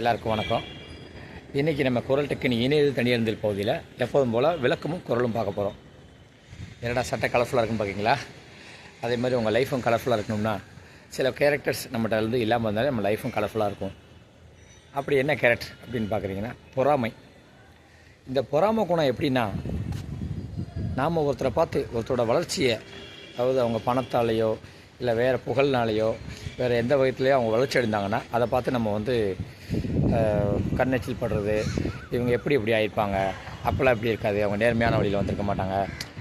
எல்லாருக்கும் வணக்கம். இன்றைக்கி நம்ம குரல் டெக்கின் இணையது தனியறிந்தல் பகுதியில் எப்போதும் போல் விளக்கமும் குரலும் பார்க்க போகிறோம் என்னடா சட்டை கலர்ஃபுல்லாக இருக்குன்னு பார்க்கிங்களா அதே மாதிரி உங்கள் லைஃப்பும் கலர்ஃபுல்லாக இருக்கணும்னா சில கேரக்டர்ஸ் நம்மகிட்ட இருந்து இல்லாமல் இருந்தாலே நம்ம லைஃப்பும் கலர்ஃபுல்லாக இருக்கும். அப்படி என்ன கேரக்டர் அப்படின்னு பார்க்குறீங்கன்னா பொறாமை. இந்த பொறாமை குணம் எப்படின்னா நாம் ஒருத்தரை பார்த்து ஒருத்தரோட வளர்ச்சியை அதாவது அவங்க பணத்தாலேயோ இல்லை வேறு புகழ்னாலேயோ வேறு எந்த வகையிலையும் அவங்க வளர்ச்சி அடைந்தாங்கன்னா அதை பார்த்து நம்ம வந்து அஹ், கண்ணெச்சில் படுறது இவங்க எப்படி இப்படி ஆயிருப்பாங்க அப்போல்லாம் இப்படி இருக்காது அவங்க நேர்மையான வழியில் வந்திருக்க மாட்டாங்க.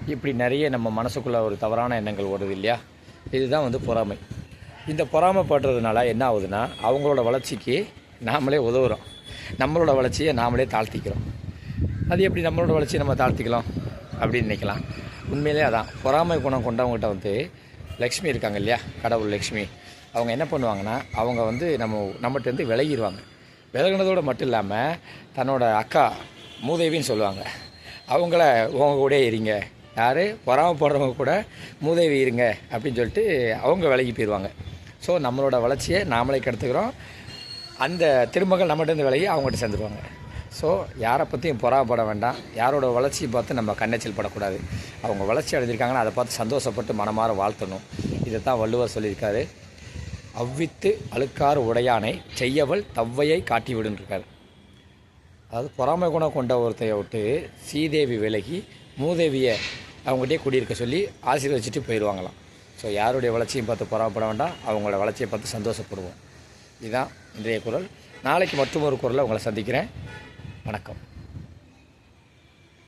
இப்படி நிறைய நம்ம மனசுக்குள்ளே ஒரு தவறான எண்ணங்கள் ஓடுது இல்லையா? இதுதான் வந்து பொறாமை. இந்த பொறாமைப்படுறதுனால என்ன ஆகுதுன்னா அவங்களோட வளர்ச்சிக்கு நாமளே உதவுறோம். நம்மளோட வளர்ச்சியை நாமளே தாழ்த்திக்கிறோம். அது எப்படி நம்மளோட வளர்ச்சியை நம்ம தாழ்த்திக்கலாம் அப்படின்னு நினைக்கலாம். உண்மையிலே அதான். பொறாமை குணம் கொண்டவங்ககிட்ட வந்து லக்ஷ்மி இருக்காங்க இல்லையா? கடவுள் லக்ஷ்மி. அவங்க என்ன பண்ணுவாங்கன்னா அவங்க வந்து நம்ம நம்மகிட்டேருந்து விலகிடுவாங்க விலகினதோடு மட்டும் இல்லாமல் தன்னோட அக்கா மூதேவின்னு சொல்லுவாங்க. அவங்கள உங்க கூட இருங்க. யார்? பொறாமப்படுறவங்க கூட மூதேவி இருங்க. அப்படின்னு சொல்லிட்டு அவங்க விலகி போயிடுவாங்க ஸோ நம்மளோட வளர்ச்சியை நாமளே கெடுத்துக்கிறோம். அந்த திருமகள் நம்மகிட்ட இருந்து விலகி அவங்ககிட்ட சேர்ந்துருவாங்க. ஸோ யாரை பற்றியும் பொறாமப்பட வேண்டாம். யாரோட வளர்ச்சியை பார்த்து நம்ம கண்ணெச்சல் படக்கூடாது. அவங்க வளர்ச்சி அடைஞ்சிருக்காங்கன்னா அதை பார்த்து சந்தோஷப்பட்டு மனமாற வாழ்த்தணும். இதை தான் வள்ளுவர் சொல்லியிருக்காரு. அவ்வித்து அழுக்காறு உடையானை செய்யவள் தவ்வையை காட்டி அதாவது பொறாமை குணம் கொண்ட ஒருத்தைய விட்டு சீதேவி விலகி மூதேவியை அவங்ககிட்டயே குடியிருக்க சொல்லி ஆசீர்வச்சிட்டு போயிடுவாங்களாம். ஸோ யாருடைய வளர்ச்சியும் பார்த்து பொறாமப்பட வேண்டாம் அவங்களோட வளர்ச்சியை பார்த்து சந்தோஷப்படுவோம். இதுதான் இன்றைய குரல். நாளைக்கு மற்றும் ஒரு குரலை உங்களை சந்திக்கிறேன். வணக்கம்.